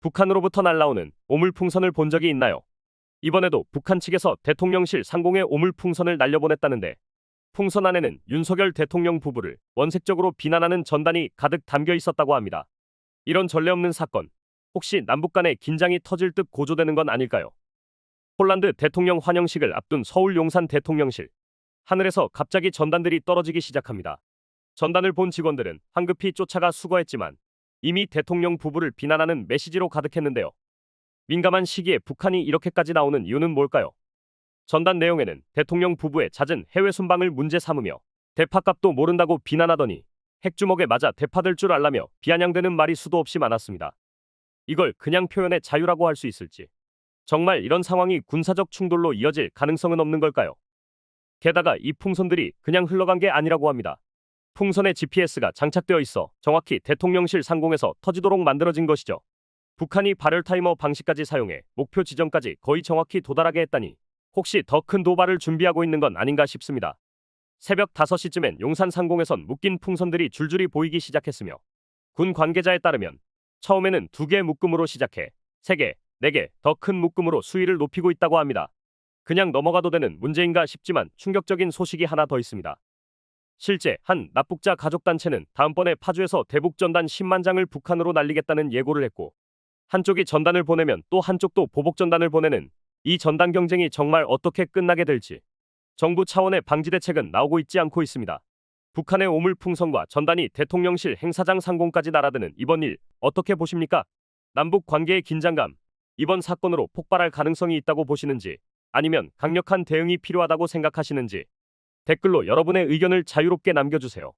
북한으로부터 날라오는 오물풍선을 본 적이 있나요? 이번에도 북한 측에서 대통령실 상공에 오물풍선을 날려보냈다는데 풍선 안에는 윤석열 대통령 부부를 원색적으로 비난하는 전단이 가득 담겨 있었다고 합니다. 이런 전례 없는 사건, 혹시 남북 간의 긴장이 터질 듯 고조되는 건 아닐까요? 폴란드 대통령 환영식을 앞둔 서울 용산 대통령실. 하늘에서 갑자기 전단들이 떨어지기 시작합니다. 전단을 본 직원들은 황급히 쫓아가 수거했지만 이미 대통령 부부를 비난하는 메시지로 가득했는데요. 민감한 시기에 북한이 이렇게까지 나오는 이유는 뭘까요? 전단 내용에는 대통령 부부의 잦은 해외 순방을 문제 삼으며 대파값도 모른다고 비난하더니 핵주먹에 맞아 대파될 줄 알라며 비아냥대는 말이 수도 없이 많았습니다. 이걸 그냥 표현의 자유라고 할 수 있을지. 정말 이런 상황이 군사적 충돌로 이어질 가능성은 없는 걸까요? 게다가 이 풍선들이 그냥 흘러간 게 아니라고 합니다. 풍선에 GPS가 장착되어 있어 정확히 대통령실 상공에서 터지도록 만들어진 것이죠. 북한이 발열 타이머 방식까지 사용해 목표 지점까지 거의 정확히 도달하게 했다니 혹시 더 큰 도발을 준비하고 있는 건 아닌가 싶습니다. 새벽 5시쯤엔 용산 상공에선 묶인 풍선들이 줄줄이 보이기 시작했으며 군 관계자에 따르면 처음에는 두 개 묶음으로 시작해 세 개, 네 개 더 큰 묶음으로 수위를 높이고 있다고 합니다. 그냥 넘어가도 되는 문제인가 싶지만 충격적인 소식이 하나 더 있습니다. 실제 한 납북자 가족단체는 다음번에 파주에서 대북 전단 10만 장을 북한으로 날리겠다는 예고를 했고 한쪽이 전단을 보내면 또 한쪽도 보복 전단을 보내는 이 전단 경쟁이 정말 어떻게 끝나게 될지 정부 차원의 방지 대책은 나오고 있지 않고 있습니다. 북한의 오물풍선과 전단이 대통령실 행사장 상공까지 날아드는 이번 일 어떻게 보십니까? 남북 관계의 긴장감 이번 사건으로 폭발할 가능성이 있다고 보시는지 아니면 강력한 대응이 필요하다고 생각하시는지 댓글로 여러분의 의견을 자유롭게 남겨주세요.